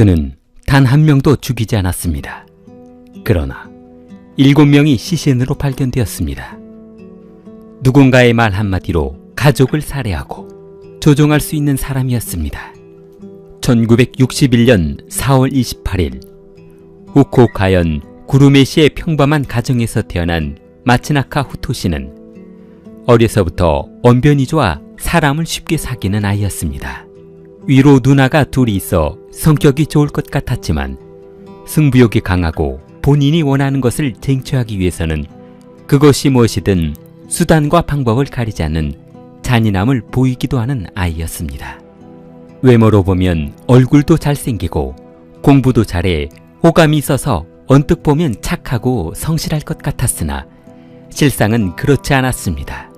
그는 단 한 명도 죽이지 않았습니다. 그러나 일곱 명이 시신으로 발견되었습니다. 누군가의 말 한마디로 가족을 살해하고 조종할 수 있는 사람이었습니다. 1961년 4월 28일 후쿠오카현 구루메시의 평범한 가정에서 태어난 마츠나카 후토시는 어려서부터 언변이 좋아 사람을 쉽게 사귀는 아이였습니다. 위로 누나가 둘이 있어 성격이 좋을 것 같았지만 승부욕이 강하고 본인이 원하는 것을 쟁취하기 위해서는 그것이 무엇이든 수단과 방법을 가리지 않는 잔인함을 보이기도 하는 아이였습니다. 외모로 보면 얼굴도 잘생기고 공부도 잘해 호감이 있어서 언뜻 보면 착하고 성실할 것 같았으나 실상은 그렇지 않았습니다.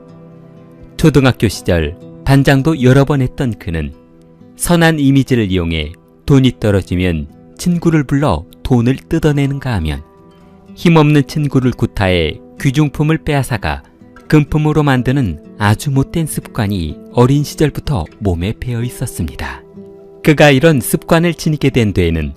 초등학교 시절 반장도 여러 번 했던 그는 선한 이미지를 이용해 돈이 떨어지면 친구를 불러 돈을 뜯어내는가 하면 힘없는 친구를 구타해 귀중품을 빼앗아가 금품으로 만드는 아주 못된 습관이 어린 시절부터 몸에 배어 있었습니다. 그가 이런 습관을 지니게 된 데에는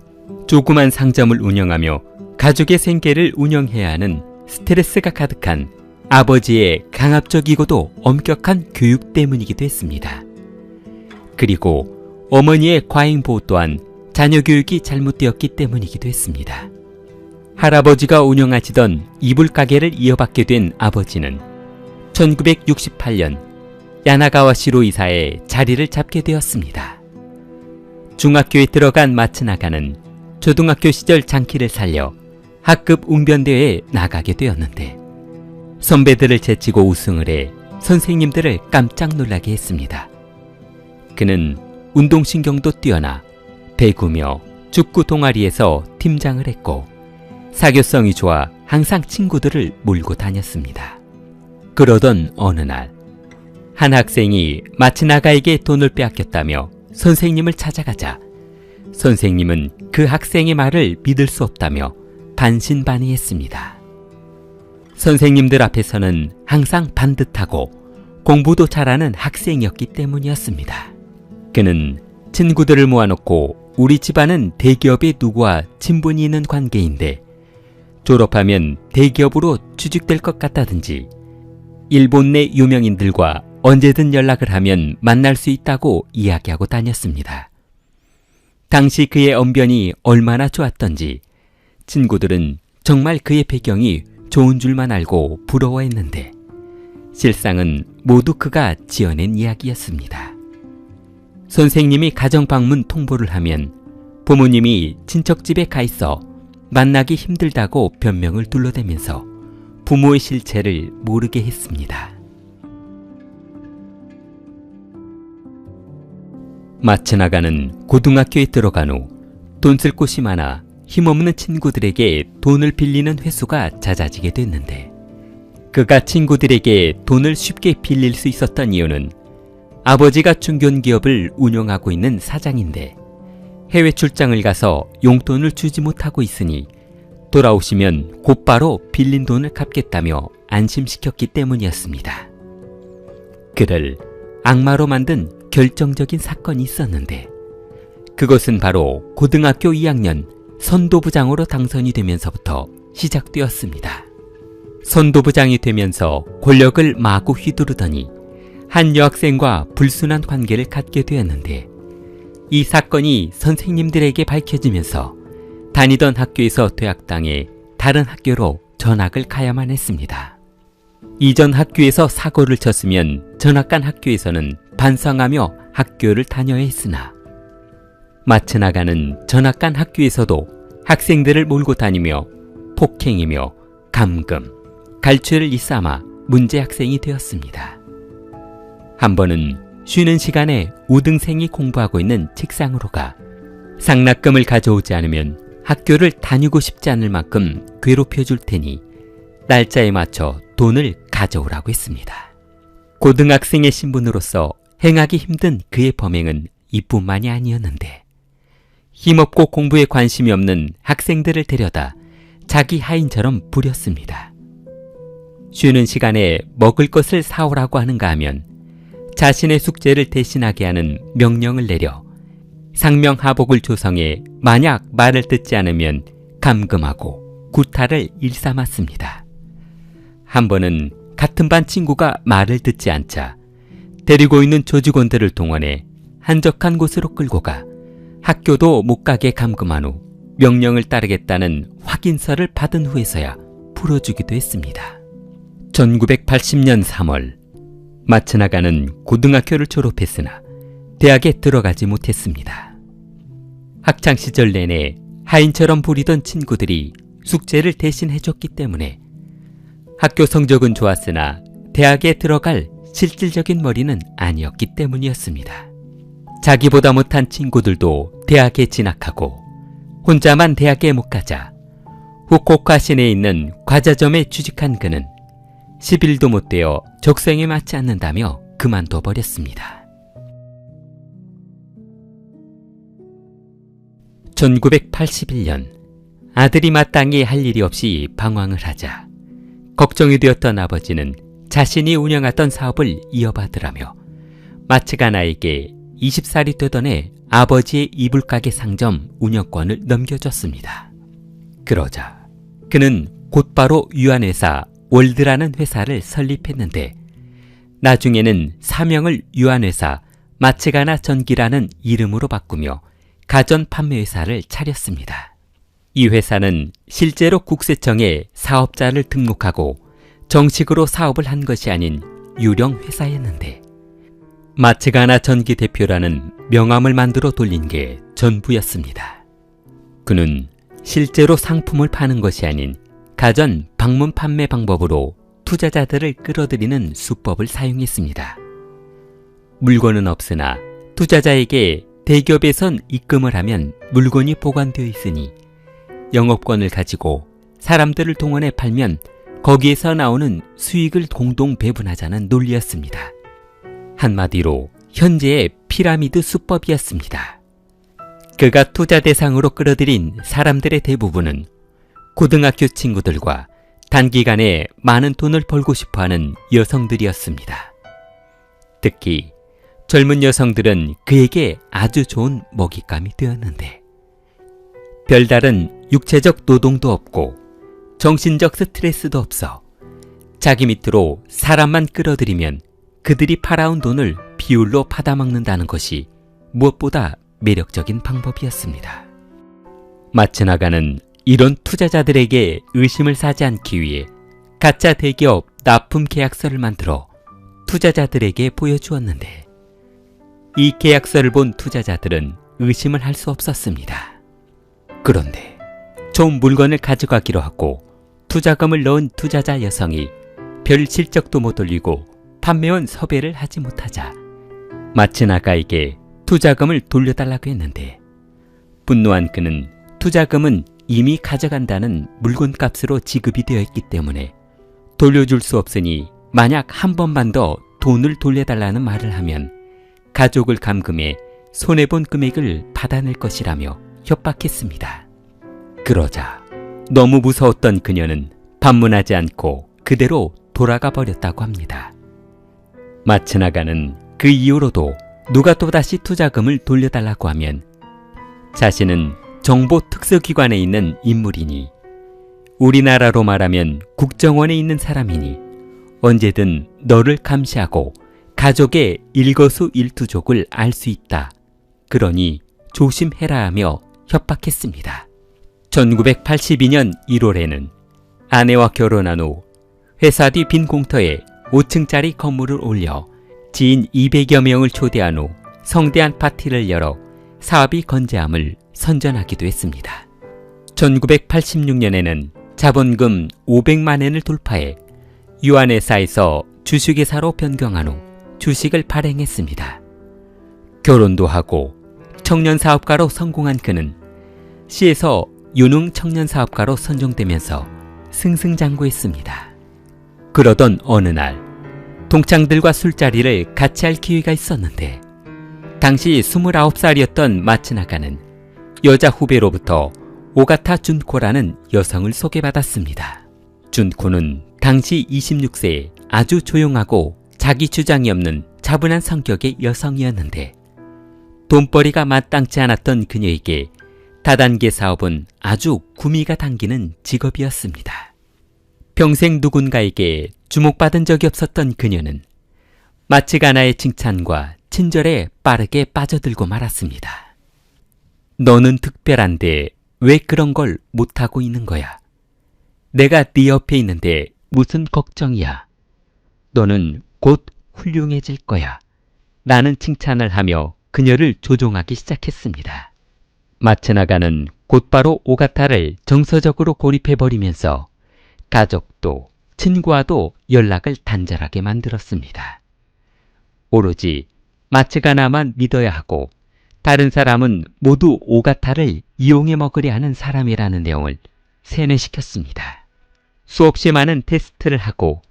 조그만 상점을 운영하며 가족의 생계를 운영해야 하는 스트레스가 가득한 아버지의 강압적이고도 엄격한 교육 때문이기도 했습니다. 그리고 어머니의 과잉 보호 또한 자녀 교육이 잘못되었기 때문이기도 했습니다. 할아버지가 운영하시던 이불 가게를 이어받게 된 아버지는 1968년 야나가와시로 이사에 자리를 잡게 되었습니다. 중학교에 들어간 마츠나가는 초등학교 시절 장기를 살려 학급 웅변대회에 나가게 되었는데 선배들을 제치고 우승을 해 선생님들을 깜짝 놀라게 했습니다. 그는 운동신경도 뛰어나 배구며 축구 동아리에서 팀장을 했고 사교성이 좋아 항상 친구들을 몰고 다녔습니다. 그러던 어느 날, 한 학생이 마치나가에게 돈을 빼앗겼다며 선생님을 찾아가자 선생님은 그 학생의 말을 믿을 수 없다며 반신반의했습니다. 선생님들 앞에서는 항상 반듯하고 공부도 잘하는 학생이었기 때문이었습니다. 그는 친구들을 모아놓고 우리 집안은 대기업의 누구와 친분이 있는 관계인데 졸업하면 대기업으로 취직될 것 같다든지 일본 내 유명인들과 언제든 연락을 하면 만날 수 있다고 이야기하고 다녔습니다. 당시 그의 언변이 얼마나 좋았던지 친구들은 정말 그의 배경이 좋은 줄만 알고 부러워했는데 실상은 모두 그가 지어낸 이야기였습니다. 선생님이 가정 방문 통보를 하면 부모님이 친척집에 가 있어 만나기 힘들다고 변명을 둘러대면서 부모의 실체를 모르게 했습니다. 마츠나가는 고등학교에 들어간 후 돈 쓸 곳이 많아 힘없는 친구들에게 돈을 빌리는 횟수가 잦아지게 됐는데 그가 친구들에게 돈을 쉽게 빌릴 수 있었던 이유는 아버지가 중견기업을 운영하고 있는 사장인데 해외 출장을 가서 용돈을 주지 못하고 있으니 돌아오시면 곧바로 빌린 돈을 갚겠다며 안심시켰기 때문이었습니다. 그를 악마로 만든 결정적인 사건이 있었는데 그것은 바로 고등학교 2학년 선도부장으로 당선이 되면서부터 시작되었습니다. 선도부장이 되면서 권력을 마구 휘두르더니 한 여학생과 불순한 관계를 갖게 되었는데 이 사건이 선생님들에게 밝혀지면서 다니던 학교에서 퇴학당해 다른 학교로 전학을 가야만 했습니다. 이전 학교에서 사고를 쳤으면 전학 간 학교에서는 반성하며 학교를 다녀야 했으나 마치 나가는 전학 간 학교에서도 학생들을 몰고 다니며 폭행이며 감금, 갈취를 일삼아 문제 학생이 되었습니다. 한 번은 쉬는 시간에 우등생이 공부하고 있는 책상으로 가 상납금을 가져오지 않으면 학교를 다니고 싶지 않을 만큼 괴롭혀 줄 테니 날짜에 맞춰 돈을 가져오라고 했습니다. 고등학생의 신분으로서 행하기 힘든 그의 범행은 이뿐만이 아니었는데 힘없고 공부에 관심이 없는 학생들을 데려다 자기 하인처럼 부렸습니다. 쉬는 시간에 먹을 것을 사오라고 하는가 하면 자신의 숙제를 대신하게 하는 명령을 내려 상명하복을 조성해 만약 말을 듣지 않으면 감금하고 구타를 일삼았습니다. 한 번은 같은 반 친구가 말을 듣지 않자 데리고 있는 조직원들을 동원해 한적한 곳으로 끌고 가 학교도 못 가게 감금한 후 명령을 따르겠다는 확인서를 받은 후에서야 풀어주기도 했습니다. 1980년 3월 마츠나가는 고등학교를 졸업했으나 대학에 들어가지 못했습니다. 학창 시절 내내 하인처럼 부리던 친구들이 숙제를 대신 해줬기 때문에 학교 성적은 좋았으나 대학에 들어갈 실질적인 머리는 아니었기 때문이었습니다. 자기보다 못한 친구들도 대학에 진학하고 혼자만 대학에 못 가자 후코카 시내에 있는 과자점에 취직한 그는 10일도 못 되어 적성에 맞지 않는다며 그만둬 버렸습니다. 1981년 아들이 마땅히 할 일이 없이 방황을 하자 걱정이 되었던 아버지는 자신이 운영하던 사업을 이어받으라며 마츠가 나에게 20살이 되던 해 아버지의 이불가게 상점 운영권을 넘겨줬습니다. 그러자 그는 곧바로 유한회사 월드라는 회사를 설립했는데 나중에는 사명을 유한회사 마츠가나 전기라는 이름으로 바꾸며 가전 판매 회사를 차렸습니다. 이 회사는 실제로 국세청에 사업자를 등록하고 정식으로 사업을 한 것이 아닌 유령 회사였는데 마츠가나 전기 대표라는 명함을 만들어 돌린 게 전부였습니다. 그는 실제로 상품을 파는 것이 아닌 가전 방문 판매 방법으로 투자자들을 끌어들이는 수법을 사용했습니다. 물건은 없으나 투자자에게 대기업에선 입금을 하면 물건이 보관되어 있으니 영업권을 가지고 사람들을 동원해 팔면 거기에서 나오는 수익을 공동 배분하자는 논리였습니다. 한마디로 현재의 피라미드 수법이었습니다. 그가 투자 대상으로 끌어들인 사람들의 대부분은 고등학교 친구들과 단기간에 많은 돈을 벌고 싶어 하는 여성들이었습니다. 특히 젊은 여성들은 그에게 아주 좋은 먹잇감이 되었는데 별다른 육체적 노동도 없고 정신적 스트레스도 없어 자기 밑으로 사람만 끌어들이면 그들이 팔아온 돈을 비율로 받아먹는다는 것이 무엇보다 매력적인 방법이었습니다. 마츠 나가는 이런 투자자들에게 의심을 사지 않기 위해 가짜 대기업 납품 계약서를 만들어 투자자들에게 보여주었는데 이 계약서를 본 투자자들은 의심을 할 수 없었습니다. 그런데 좋은 물건을 가져가기로 하고 투자금을 넣은 투자자 여성이 별 실적도 못 올리고 판매원 섭외를 하지 못하자 마츠나가에게 투자금을 돌려달라고 했는데 분노한 그는 투자금은 이미 가져간다는 물건값으로 지급이 되어 있기 때문에 돌려줄 수 없으니 만약 한 번만 더 돈을 돌려달라는 말을 하면 가족을 감금해 손해본 금액을 받아낼 것이라며 협박했습니다. 그러자 너무 무서웠던 그녀는 반문하지 않고 그대로 돌아가 버렸다고 합니다. 마츠나가는 그 이후로도 누가 또다시 투자금을 돌려달라고 하면 자신은 정보 특수기관에 있는 인물이니 우리나라로 말하면 국정원에 있는 사람이니 언제든 너를 감시하고 가족의 일거수일투족을 알 수 있다. 그러니 조심해라 하며 협박했습니다. 1982년 1월에는 아내와 결혼한 후 회사 뒤 빈 공터에 5층짜리 건물을 올려 지인 200여 명을 초대한 후 성대한 파티를 열어 사업이 건재함을 선전하기도 했습니다. 1986년에는 자본금 500만 엔을 돌파해 유한회사에서 주식회사로 변경한 후 주식을 발행했습니다. 결혼도 하고 청년 사업가로 성공한 그는 시에서 유능 청년 사업가로 선정되면서 승승장구했습니다. 그러던 어느 날 동창들과 술자리를 같이 할 기회가 있었는데 당시 29살이었던 마츠나가는 여자 후배로부터 오가타 준코라는 여성을 소개받았습니다. 준코는 당시 26세에 아주 조용하고 자기 주장이 없는 차분한 성격의 여성이었는데 돈벌이가 마땅치 않았던 그녀에게 다단계 사업은 아주 구미가 당기는 직업이었습니다. 평생 누군가에게 주목받은 적이 없었던 그녀는 마치가나의 칭찬과 친절에 빠르게 빠져들고 말았습니다. 너는 특별한데 왜 그런 걸 못하고 있는 거야? 내가 네 옆에 있는데 무슨 걱정이야? 너는 곧 훌륭해질 거야. 나는 칭찬을 하며 그녀를 조종하기 시작했습니다. 마츠나가는 곧바로 오가타를 정서적으로 고립해버리면서 가족도 친구와도 연락을 단절하게 만들었습니다. 오로지 마츠가나만 믿어야 하고 다른 사람은 모두 오가타를 이용해 먹으려 하는 사람이라는 내용을 세뇌시켰습니다. 수없이 많은 테스트를 하고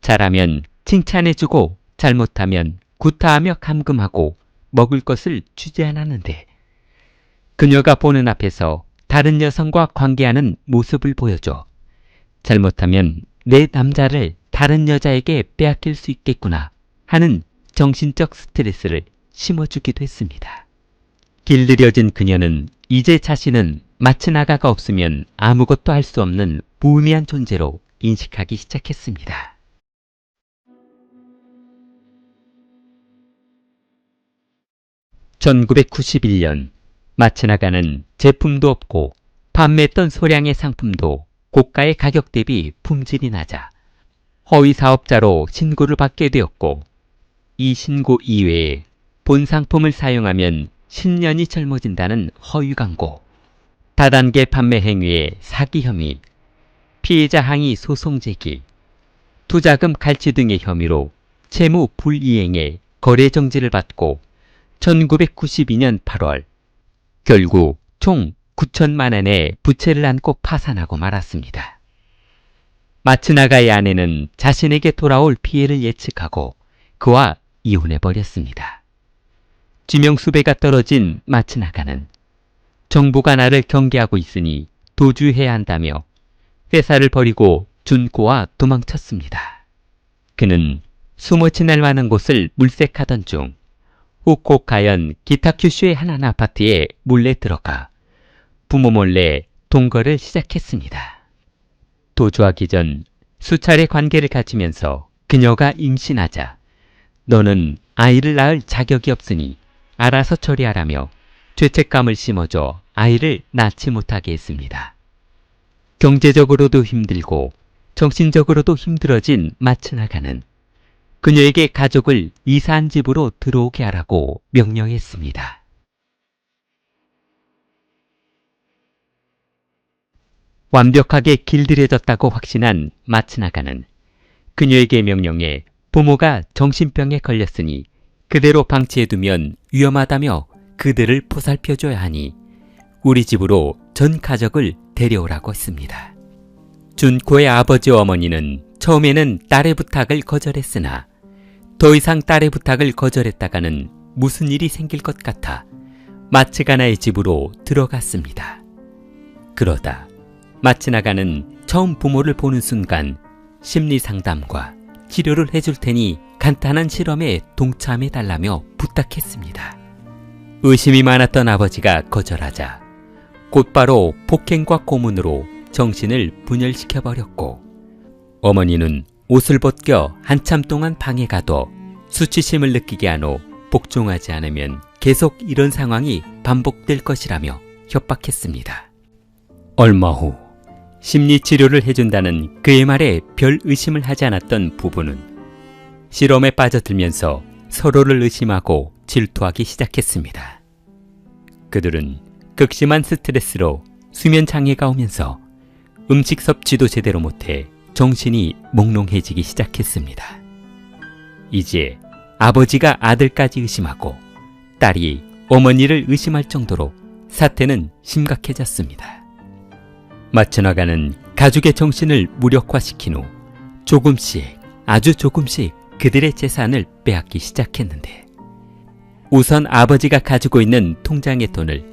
잘하면 칭찬해주고 잘못하면 구타하며 감금하고 먹을 것을 주제안하는데 그녀가 보는 앞에서 다른 여성과 관계하는 모습을 보여줘. 잘못하면 내 남자를 다른 여자에게 빼앗길 수 있겠구나 하는 정신적 스트레스를 심어주기도 했습니다. 길들여진 그녀는 이제 자신은 마츠나가가 없으면 아무것도 할 수 없는 무의미한 존재로 인식하기 시작했습니다. (1991년) 마츠나가는 제품도 없고 판매했던 소량의 상품도 고가의 가격 대비 품질이 낮아 허위 사업자로 신고를 받게 되었고 이 신고 이외에 본 상품을 사용하면 10년이 젊어진다는 허위 광고, 다단계 판매 행위의 사기 혐의, 피해자 항의 소송 제기, 투자금 갈취 등의 혐의로 채무 불이행에 거래 정지를 받고 1992년 8월 결국 총 9천만 원의 부채를 안고 파산하고 말았습니다. 마츠나가의 아내는 자신에게 돌아올 피해를 예측하고 그와 이혼해 버렸습니다. 지명수배가 떨어진 마츠나가는 정부가 나를 경계하고 있으니 도주해야 한다며 회사를 버리고 준코와 도망쳤습니다. 그는 숨어 지낼 만한 곳을 물색하던 중 후코카현 기타큐슈의 한 아파트에 몰래 들어가 부모 몰래 동거를 시작했습니다. 도주하기 전 수차례 관계를 가지면서 그녀가 임신하자 너는 아이를 낳을 자격이 없으니 알아서 처리하라며 죄책감을 심어줘 아이를 낳지 못하게 했습니다. 경제적으로도 힘들고 정신적으로도 힘들어진 마츠나가는 그녀에게 가족을 이사한 집으로 들어오게 하라고 명령했습니다. 완벽하게 길들여졌다고 확신한 마츠나가는 그녀에게 명령해 부모가 정신병에 걸렸으니 그대로 방치해두면 위험하다며 그들을 보살펴줘야 하니 우리 집으로 전 가족을 데려오라고 했습니다. 준코의 아버지와 어머니는 처음에는 딸의 부탁을 거절했으나 더 이상 딸의 부탁을 거절했다가는 무슨 일이 생길 것 같아 마츠가나의 집으로 들어갔습니다. 그러다 마츠나가는 처음 부모를 보는 순간 심리 상담과 치료를 해줄 테니 간단한 실험에 동참해 달라며 부탁했습니다. 의심이 많았던 아버지가 거절하자 곧바로 폭행과 고문으로 정신을 분열시켜 버렸고 어머니는 옷을 벗겨 한참 동안 방에 가둬 수치심을 느끼게 한 후 복종하지 않으면 계속 이런 상황이 반복될 것이라며 협박했습니다. 얼마 후 심리치료를 해준다는 그의 말에 별 의심을 하지 않았던 부부는 실험에 빠져들면서 서로를 의심하고 질투하기 시작했습니다. 그들은 극심한 스트레스로 수면 장애가 오면서 음식 섭취도 제대로 못해 정신이 몽롱해지기 시작했습니다. 이제 아버지가 아들까지 의심하고 딸이 어머니를 의심할 정도로 사태는 심각해졌습니다. 맞춰나가는 가족의 정신을 무력화시킨 후 조금씩 아주 조금씩 그들의 재산을 빼앗기 시작했는데 우선 아버지가 가지고 있는 통장의 돈을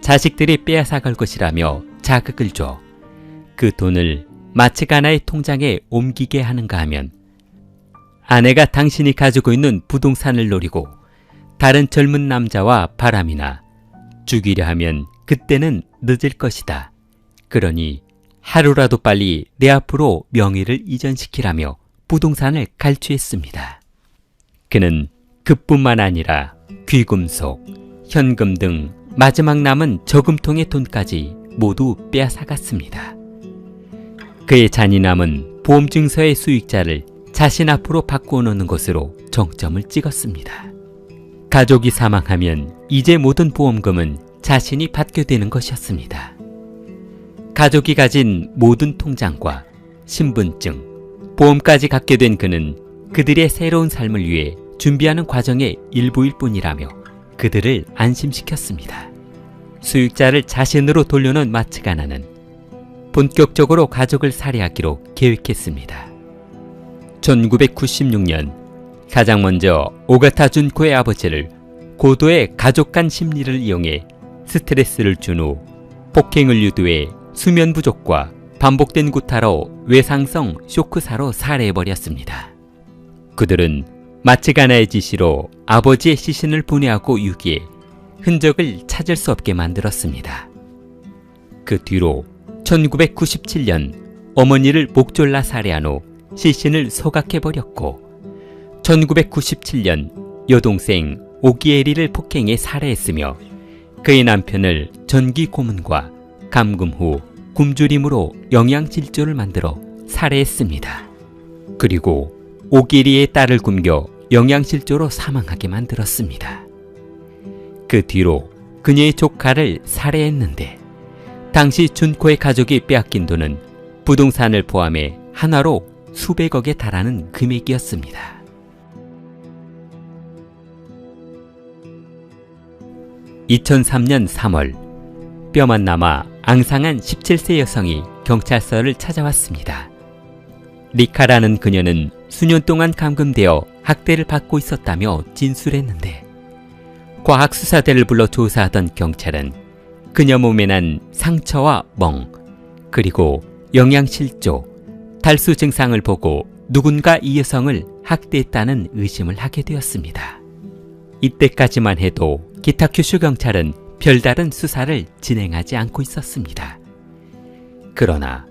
자식들이 빼앗아갈 것이라며 자극을 줘 그 돈을 마치가나의 통장에 옮기게 하는가 하면 아내가 당신이 가지고 있는 부동산을 노리고 다른 젊은 남자와 바람이나 죽이려 하면 그때는 늦을 것이다. 그러니 하루라도 빨리 내 앞으로 명의를 이전시키라며 부동산을 갈취했습니다. 그는 그뿐만 아니라 귀금속, 현금 등 마지막 남은 저금통의 돈까지 모두 빼앗아갔습니다. 그의 잔인함은 보험증서의 수익자를 자신 앞으로 바꾸어 놓는 것으로 정점을 찍었습니다. 가족이 사망하면 이제 모든 보험금은 자신이 받게 되는 것이었습니다. 가족이 가진 모든 통장과 신분증, 보험까지 갖게 된 그는 그들의 새로운 삶을 위해 준비하는 과정의 일부일 뿐이라며 그들을 안심시켰습니다. 수익자를 자신으로 돌려놓은 마츠가나는 본격적으로 가족을 살해하기로 계획했습니다. 1996년 가장 먼저 오가타 준코의 아버지를 고도의 가족 간 심리를 이용해 스트레스를 준 후 폭행을 유도해 수면 부족과 반복된 구타로 외상성 쇼크사로 살해해버렸습니다. 그들은 마츠가나의 지시로 아버지의 시신을 분해하고 유기해 흔적을 찾을 수 없게 만들었습니다. 그 뒤로 1997년 어머니를 목졸라 살해한 후 시신을 소각해버렸고 1997년 여동생 오기에리를 폭행해 살해했으며 그의 남편을 전기 고문과 감금 후 굶주림으로 영양질조를 만들어 살해했습니다. 그리고 오기리의 딸을 굶겨 영양실조로 사망하게 만들었습니다. 그 뒤로 그녀의 조카를 살해했는데 당시 준코의 가족이 빼앗긴 돈은 부동산을 포함해 하나로 수백억에 달하는 금액이었습니다. (2003년 3월) 뼈만 남아 앙상한 17세 여성이 경찰서를 찾아왔습니다. 리카라는 그녀는 수년 동안 감금되어 학대를 받고 있었다며 진술했는데 과학수사대를 불러 조사하던 경찰은 그녀 몸에 난 상처와 멍 그리고 영양실조, 탈수 증상을 보고 누군가 이 여성을 학대했다는 의심을 하게 되었습니다. 이때까지만 해도 기타 큐슈 경찰은 별다른 수사를 진행하지 않고 있었습니다. 그러나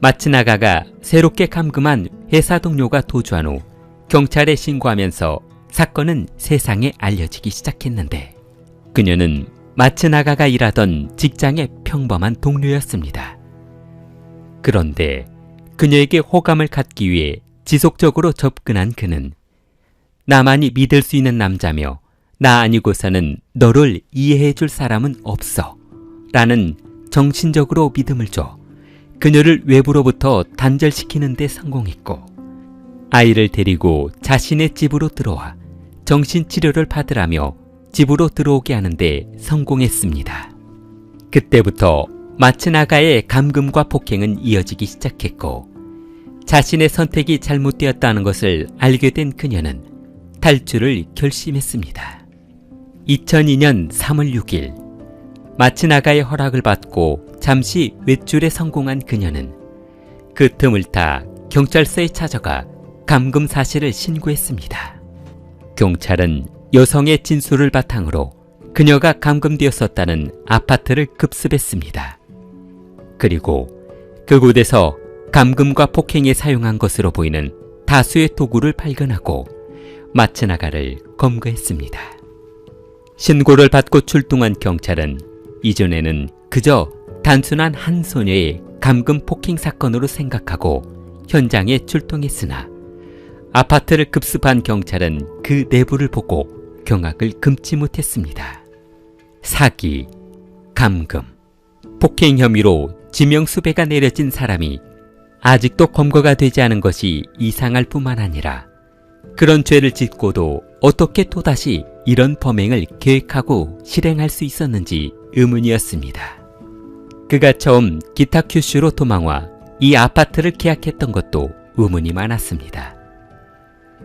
마츠나가가 새롭게 감금한 회사 동료가 도주한 후 경찰에 신고하면서 사건은 세상에 알려지기 시작했는데 그녀는 마츠나가가 일하던 직장의 평범한 동료였습니다. 그런데 그녀에게 호감을 갖기 위해 지속적으로 접근한 그는 나만이 믿을 수 있는 남자며 나 아니고서는 너를 이해해 줄 사람은 없어 라는 정신적으로 믿음을 줘 그녀를 외부로부터 단절시키는 데 성공했고 아이를 데리고 자신의 집으로 들어와 정신치료를 받으라며 집으로 들어오게 하는데 성공했습니다. 그때부터 마츠나가의 감금과 폭행은 이어지기 시작했고 자신의 선택이 잘못되었다는 것을 알게 된 그녀는 탈출을 결심했습니다. 2002년 3월 6일 마츠나가의 허락을 받고 잠시 외출에 성공한 그녀는 그 틈을 타 경찰서에 찾아가 감금 사실을 신고했습니다. 경찰은 여성의 진술을 바탕으로 그녀가 감금되었었다는 아파트를 급습했습니다. 그리고 그곳에서 감금과 폭행에 사용한 것으로 보이는 다수의 도구를 발견하고 마츠나가를 검거했습니다. 신고를 받고 출동한 경찰은 이전에는 그저 단순한 한 소녀의 감금 폭행 사건으로 생각하고 현장에 출동했으나 아파트를 급습한 경찰은 그 내부를 보고 경악을 금치 못했습니다. 사기, 감금, 폭행 혐의로 지명 수배가 내려진 사람이 아직도 검거가 되지 않은 것이 이상할 뿐만 아니라 그런 죄를 짓고도 어떻게 또다시 이런 범행을 계획하고 실행할 수 있었는지 의문이었습니다. 그가 처음 기타 큐슈로 도망와 이 아파트를 계약했던 것도 의문이 많았습니다.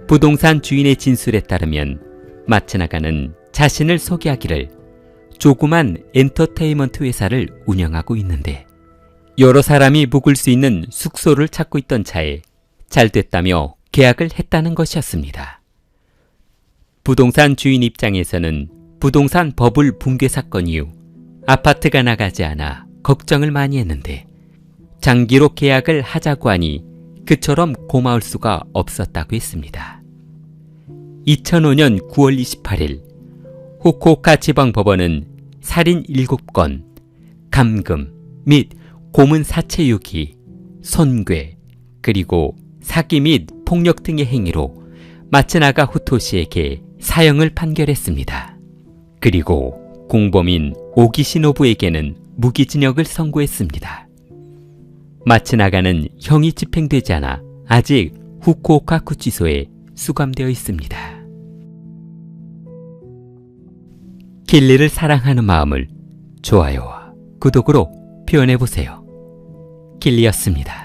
부동산 주인의 진술에 따르면 마츠나가는 자신을 소개하기를 조그만 엔터테인먼트 회사를 운영하고 있는데 여러 사람이 묵을 수 있는 숙소를 찾고 있던 차에 잘 됐다며 계약을 했다는 것이었습니다. 부동산 주인 입장에서는 부동산 버블 붕괴 사건 이후 아파트가 나가지 않아 걱정을 많이 했는데 장기로 계약을 하자고 하니 그처럼 고마울 수가 없었다고 했습니다. 2005년 9월 28일 후쿠오카 지방 법원은 살인 7건, 감금 및 고문 사체 유기, 손괴, 그리고 사기 및 폭력 등의 행위로 마츠나가 후토시에게 사형을 판결했습니다. 그리고 공범인 오기시노부에게는 무기징역을 선고했습니다. 마츠나가는 형이 집행되지 않아 아직 후쿠오카 구치소에 수감되어 있습니다. 길리를 사랑하는 마음을 좋아요와 구독으로 표현해 보세요. 길리였습니다.